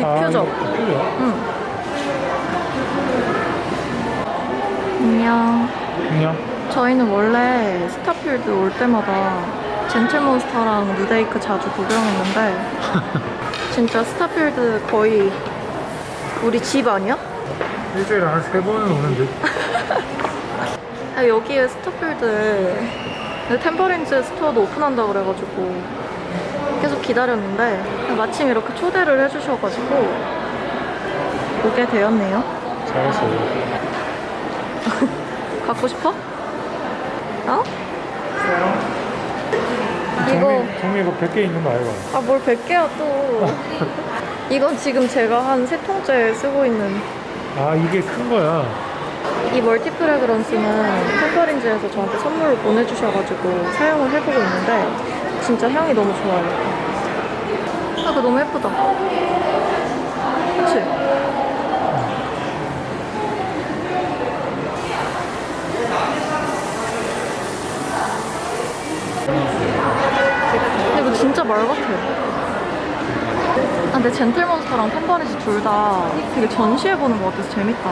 이거 디퓨저. 디퓨저? 응. 안녕. 안녕. 저희는 원래 스타필드 올 때마다 젠틀몬스터랑 누데이크 자주 구경했는데 진짜 스타필드 거의 우리 집 아니야? 일주일에 한 세 번은 오는데. 아, 여기에 스타필드에 템퍼린즈 스토어도 오픈한다 그래가지고 계속 기다렸는데 마침 이렇게 초대를 해주셔가지고 오게 되었네요. 잘했어요. 갖고 싶어? 어? 이거 종이, 이거 100개 있는 거 알고? 아 뭘 100개야 또 이건 지금 제가 한 세 통째 쓰고 있는 아, 이게 큰 거야. 이 멀티프레그런스는 템퍼린즈에서 저한테 선물을 보내주셔가지고 사용을 해보고 있는데 진짜 향이 너무 좋아요 아 그거 너무 예쁘다 그치? 근데 이거 진짜 말 같아 아, 근데 젠틀몬스터랑 템퍼린즈 둘다 되게 전시해보는 것 같아서 재밌다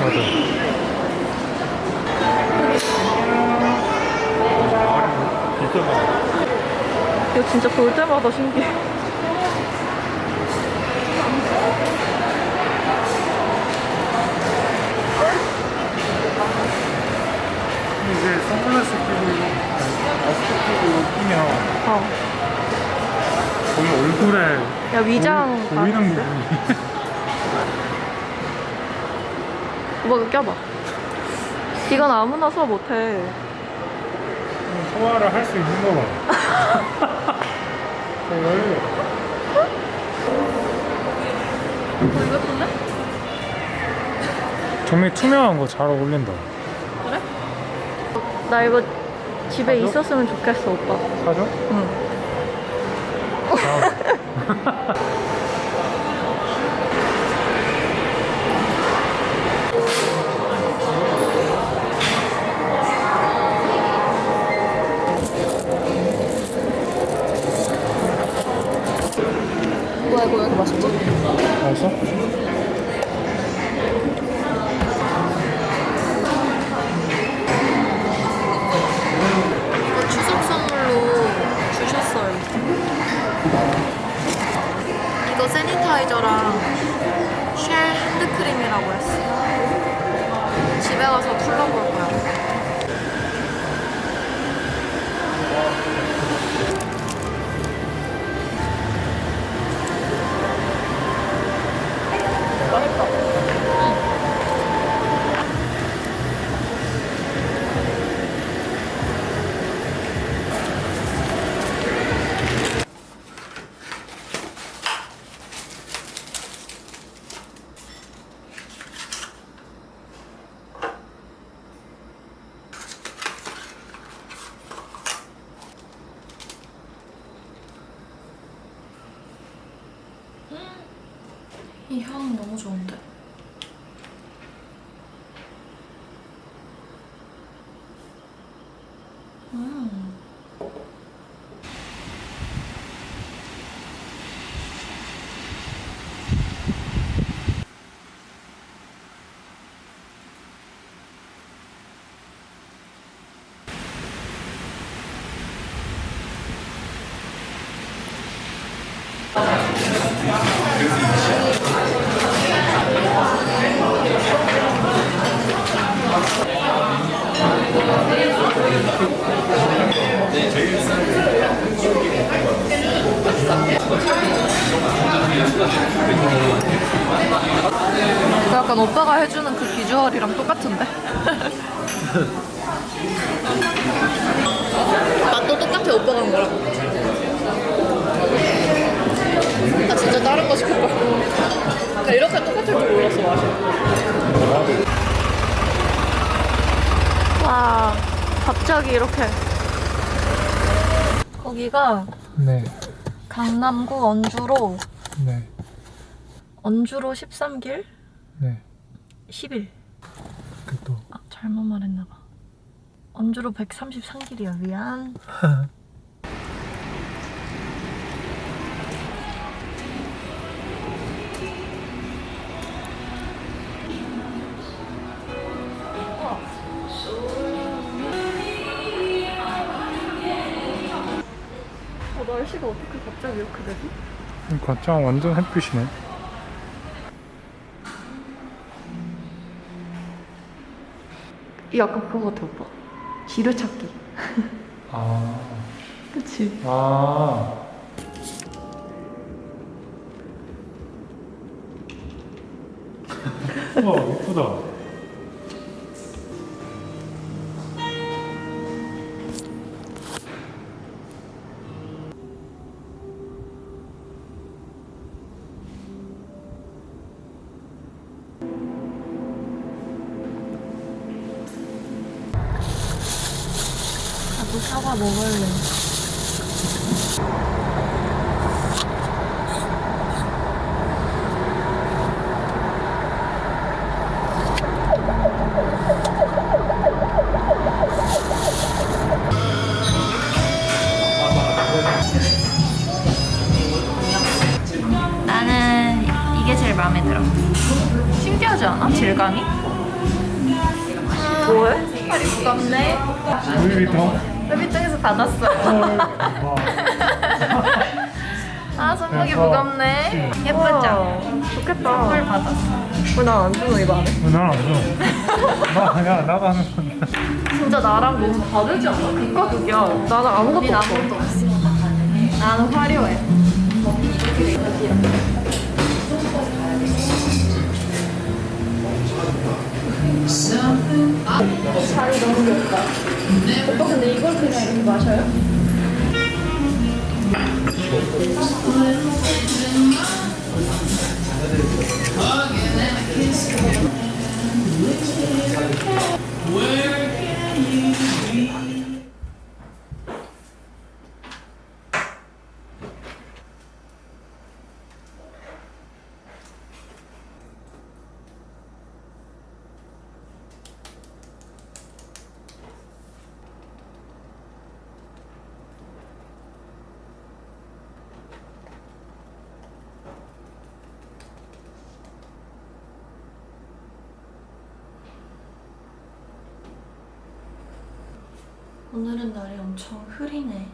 맞아. 비싸다. 이거 진짜 볼 때마다 신기해. 이제 선글라스 끼고, 마스크 끼고 끼면 어. 거의 얼굴에 야, 위장. 보이- 보이는? 부분이. 오빠 이거 껴봐. 이건 아무나 수업 못해. 소화를 할 수 있는 거 봐. 예쁜데? 종이 투명한 거 잘 어울린다. 그래? 나 이거 집에 사줘? 있었으면 좋겠어, 오빠. 사줘? 응. 뭐 이거 세니타이저랑 쉘 핸드크림이라고 했어. 집에 가서 풀러볼 거야. 이향 너무 좋은데? 음. 그 약간 오빠가 해주는 그 비주얼이랑 똑같은데? 맛도 똑같아 오빠가 한 거랑 나 진짜 다른 거 시킬 거야 나 이렇게 똑같을 줄 몰랐어 맛이 와 갑자기 이렇게 거기가 네. 강남구 언주로 네. 언주로 13길 네. 10일. 그 또. 아, 잘못 말했나 봐. 원주로 133길이야. 미안. 어, 날씨가 어떻게 갑자기 이렇게 되지? 과장 완전 햇빛이네. 약간 그거 같아 오빠 지뢰찾기 아. 그치? 아. 와, 이쁘다. 사과 먹을래 나는 이게 제일 마음에 들어. 신기하지 않아? 질감이? 뭐해? 팔이 무겁네. 루이비통. 루비통에서 받았어요. 와. 아, 손목이. 무겁네. 예쁘죠? 좋겠다. 선물 받았어. 왜난안 주노, 이거 안 해? 난안 줘. 나, 야, 나가 하는 건데. 진짜 나랑 너무 다르지 않아? 극과 극이야. 나는 아무것도 없어. 아무것도 없어. 나는 화려해. 자리 너무 귀엽다. 오빠 근데 이걸 그냥 이렇게 마셔요? 오늘은 날이 엄청 흐리네.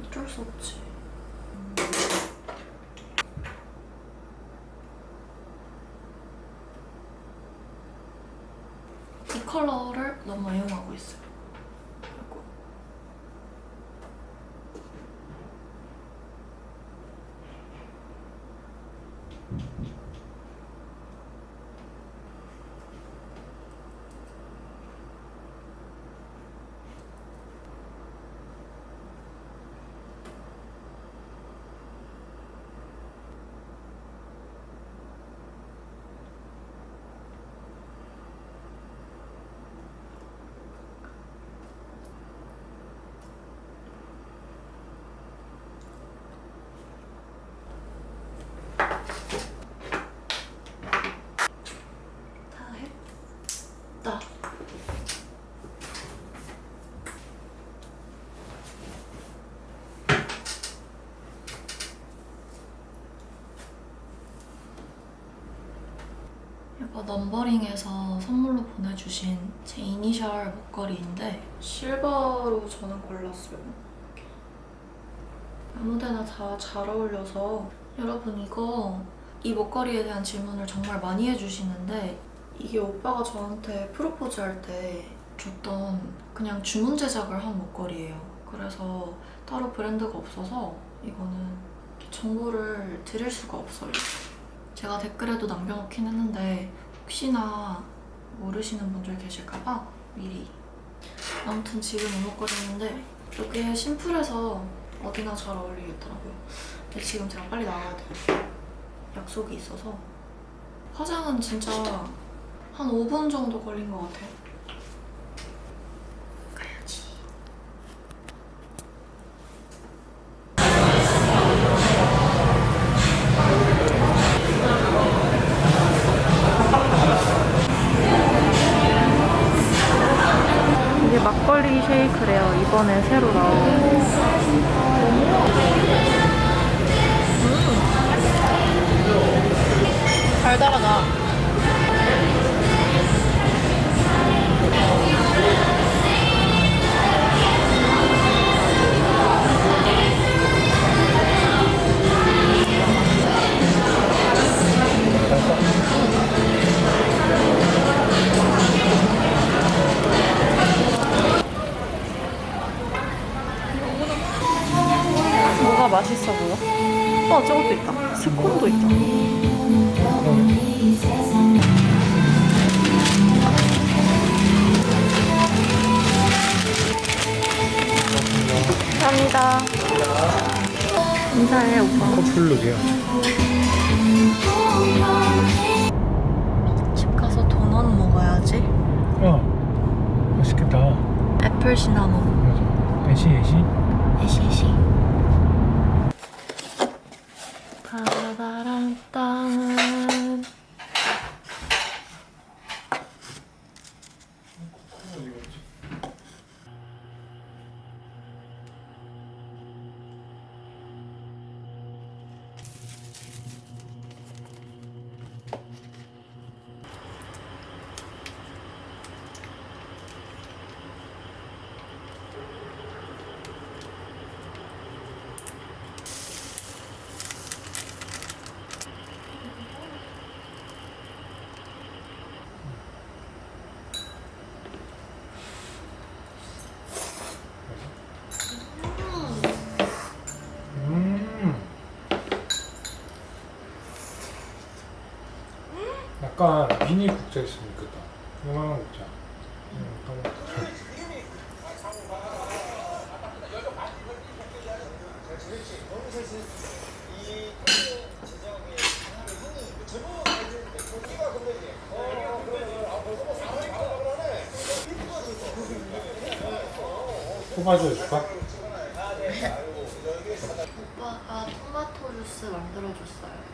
어쩔 수 없지. 이 컬러를 너무 애용하고 있어요. 넘버링에서 선물로 보내주신 제 이니셜 목걸이인데 실버로 저는 골랐어요. 아무데나 다 잘 어울려서 여러분 이거 이 목걸이에 대한 질문을 정말 많이 해주시는데 이게 오빠가 저한테 프로포즈 할 때 줬던 그냥 주문 제작을 한 목걸이에요. 그래서 따로 브랜드가 없어서 이거는 정보를 드릴 수가 없어요. 제가 댓글에도 남겨놓긴 했는데 혹시나 모르시는 분들 계실까봐 미리 아무튼 지금 이 목걸이인데 이게 심플해서 어디나 잘 어울리겠더라고요. 근데 지금 제가 빨리 나가야 돼요. 약속이 있어서 화장은 진짜 한 5분 정도 걸린 것 같아요. 이번에 새로 나온. 이것도 있다. 스콘도 있다. 감사합니다. 인사해 오빠. 커플룩이야. 집 가서 도넛 먹어야지. 어, 맛있겠다. 애플 시나몬. 맞아. 애시 애시. 에시시. 약간 미니 국자 있으면 좋겠다. 이만한 국자. 음, 한번. 뽑아줘 줄까? 오빠가 토마토 주스 만들어줬어요.